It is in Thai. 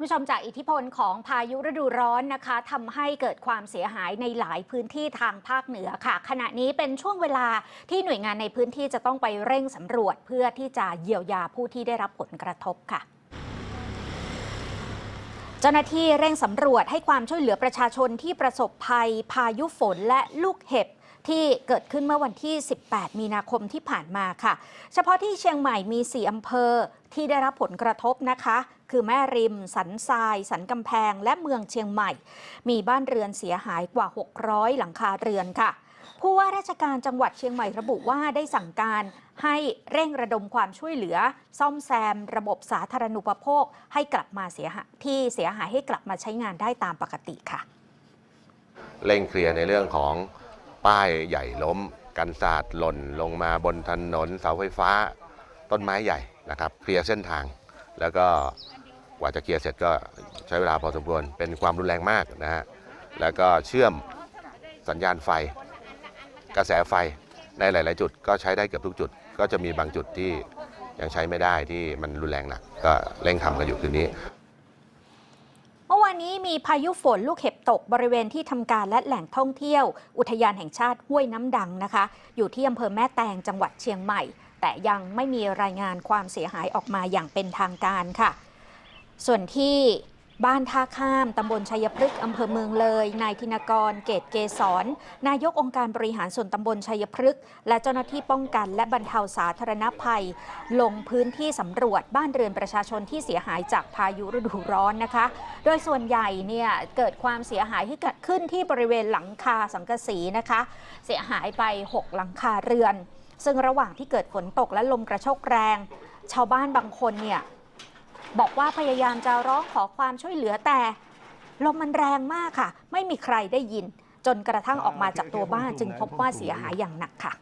คุณผู้ชมจากอิทธิพลของพายุฤดูร้อนนะคะทำให้เกิดความเสียหายในหลายพื้นที่ทางภาคเหนือค่ะ ขณะนี้เป็นช่วงเวลาที่หน่วยงานในพื้นที่จะต้องไปเร่งสำรวจ เพื่อที่จะเยียวยาผู้ที่ได้รับผลกระทบค่ะเจ้าหน้าที่เร่งสำรวจให้ความช่วยเหลือประชาชนที่ประสบภัย พายุฝนและลูกเห็บ ที่เกิดขึ้นเมื่อวันที่ 18 มีนาคมที่ผ่านมาค่ะ เฉพาะที่เชียงใหม่มี 4 อำเภอที่ได้รับผลกระทบนะคะ คือแม่ริม สันทราย สันกำแพง และเมืองเชียงใหม่ มีบ้านเรือนเสียหายกว่า 600 หลังคาเรือนค่ะผู้ว่าราชการจังหวัดเชียงใหม่ระบุว่าได้สั่งการให้เร่งระดมความช่วยเหลือ ซ่อมแซม ระบบสาธารณูปโภค ให้กลับมาเสียหายที่เสียหายให้กลับมาใช้งานได้ตามปกติค่ะ เร่งเคลียร์ในเรื่องของ ป้ายใหญ่ล้ม กันศาสตร์หล่นลงมาบนถนนเสาไฟฟ้า ต้นไม้ใหญ่นะครับเคลียร์เส้นทาง แล้วก็กว่าจะเคลียร์เสร็จก็ใช้เวลาพอสมควรเป็นความรุนแรงมากนะฮะแล้วก็เชื่อมสัญญาณไฟ กระแสไฟในหลาย ๆ จุดก็ใช้ได้เกือบทุกจุด ก็จะมีบางจุดที่ยังใช้ไม่ได้ที่มันรุนแรงหนักก็เร่งทำกันอยู่คืนนี้ มีพายุฝนลูกเห็บตกบริเวณที่ทำการและแหล่งท่องเที่ยว อุทยานแห่งชาติห้วยน้ำดังนะคะ อยู่ที่อำเภอแม่แตงจังหวัดเชียงใหม่ แต่ยังไม่มีรายงานความเสียหายออกมาอย่างเป็นทางการค่ะ ส่วนที่ บ้านท่าข้าม ตำบลชัยพฤกษ์อำเภอเมืองเลย นายธินกร เกตเกษรนายกองค์การบริหารส่วนตำบลชัยพฤกษ์และเจ้าหน้าที่ป้องกัน และบรรเทาสาธารณภัย ลงพื้นที่สำรวจบ้านเรือนประชาชนที่เสียหายจากพายุฤดูร้อนนะคะ โดยส่วนใหญ่เนี่ยเกิดความเสียหายที่เกิดขึ้นที่บริเวณหลังคาสังกะสีนะคะ เสียหายไป 6 หลังคาเรือน ซึ่งระหว่างที่เกิดฝนตกและลมกระโชกแรง ชาวบ้านบางคนเนี่ย บอกว่าพยายามจะร้องขอความช่วยเหลือแต่ลมมันแรงมากค่ะ ไม่มีใครได้ยิน จนกระทั่งออกมาจากตัวบ้านจึงพบว่าเสียหายอย่างหนักค่ะ